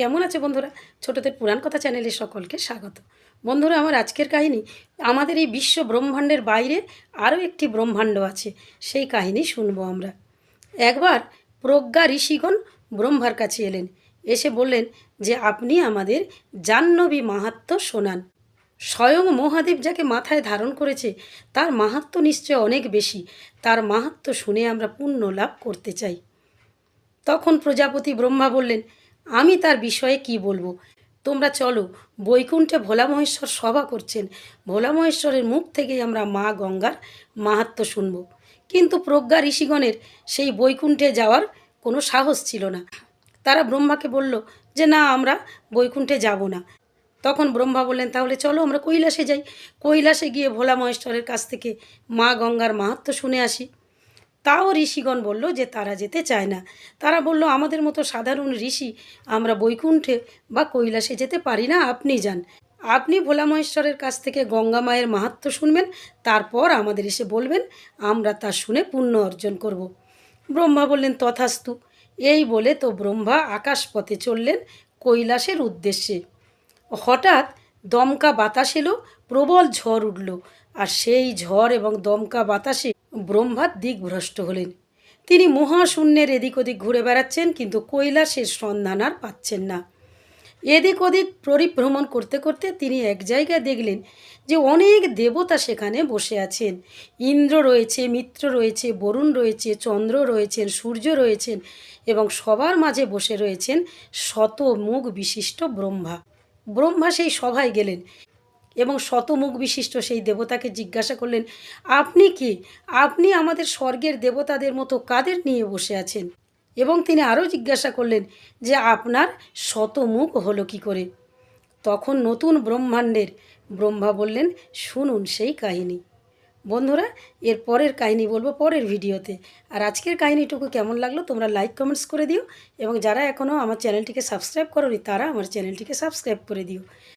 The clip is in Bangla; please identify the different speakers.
Speaker 1: কেমন আছে বন্ধুরা? ছোটদের পুরাণ কথা চ্যানেলে সকলকে স্বাগত। বন্ধুরা, আমার আজকের কাহিনী, আমাদের এই বিশ্ব ব্রহ্মাণ্ডের বাইরে আরও একটি ব্রহ্মাণ্ড আছে। সেই কাহিনী শুনব আমরা। একবার প্রজ্ঞা ঋষিগণ ব্রহ্মার কাছে এলেন। এসে বললেন যে, আপনি আমাদের জাহ্নবী মাহাত্ম শোনান। স্বয়ং মহাদেব যাকে মাথায় ধারণ করেছে, তার মাহাত্ম্য নিশ্চয় অনেক বেশি। তার মাহাত্ম্য শুনে আমরা পুণ্য লাভ করতে চাই। তখন প্রজাপতি ব্রহ্মা বললেন আমি তার বিষয়ে কি বলব? তোমরা চলো, বৈকুণ্ঠে ভোলা মহেশ্বর সভা করছেন। ভোলা মহেশ্বরের মুখ থেকেই আমরা মা গঙ্গার মাহাত্ম্য শুনব। কিন্তু প্রজ্ঞা ঋষিগণের সেই বৈকুণ্ঠে যাওয়ার কোনো সাহস ছিল না। তারা ব্রহ্মাকে বলল যে, না, আমরা বৈকুণ্ঠে যাব না। তখন ব্রহ্মা বললেন, তাহলে চলো, আমরা কৈলাসে যাই। কৈলাসে গিয়ে ভোলা মহেশ্বরের কাছ থেকে মা গঙ্গার মাহাত্ম্য শুনে আসি। তাও ঋষিগণ বলল যে তারা যেতে চায় না। তারা বলল, আমাদের মতো সাধারণ ঋষি আমরা বৈকুণ্ঠে বা কৈলাসে যেতে পারি না, আপনি যান। আপনি ভোলা মহেশ্বরের কাছ থেকে গঙ্গা মায়ের মাহাত্ম্য শুনবেন, তারপর আমাদের এসে বলবেন, আমরা তা শুনে পুণ্য অর্জন করব। ব্রহ্মা বললেন, তথাস্তু। এই বলে তো ব্রহ্মা আকাশপথে চললেন কৈলাসের উদ্দেশ্যে। হঠাৎ দমকা বাতাস এলো, প্রবল ঝড় উঠল, আর সেই ঝড় এবং দমকা বাতাসে ব্রহ্মার দিকভ্রষ্ট হলেন। তিনি মহাশূন্যের এদিক ওদিক ঘুরে বেড়াচ্ছেন, কিন্তু কৈলাসের সন্ধান আর পাচ্ছেন না। এদিক ওদিক পরিভ্রমণ করতে করতে তিনি এক জায়গায় দেখলেন যে অনেক দেবতা সেখানে বসে আছেন। ইন্দ্র রয়েছে, মিত্র রয়েছে, বরুণ রয়েছে, চন্দ্র রয়েছেন, সূর্য রয়েছেন এবং সবার মাঝে বসে রয়েছেন শত মুখ বিশিষ্ট ব্রহ্মা। ব্রহ্মা সেই সভায় গেলেন। এবং শতমুখ বিশিষ্ট সেই দেবতাকে জিজ্ঞাসা করলেন, আপনি কি? আপনি আমাদের স্বর্গের দেবতাদের মতো কাদের নিয়ে বসে আছেন? এবং তিনি আরও জিজ্ঞাসা করলেন যে, আপনার শতমুখ হলো কি করে? তখন নতুন ব্রহ্মাণ্ডের ব্রহ্মা বললেন, শুনুন সেই কাহিনী। বন্ধুরা, এর পরের কাহিনী বলব পরের ভিডিওতে। আর আজকের কাহিনীটুকু কেমন লাগল তোমরা লাইক, কমেন্টস করে দিও। এবং যারা এখনও আমার চ্যানেলটিকে সাবস্ক্রাইব করোনি, তারা আমার চ্যানেলটিকে সাবস্ক্রাইব করে দিও।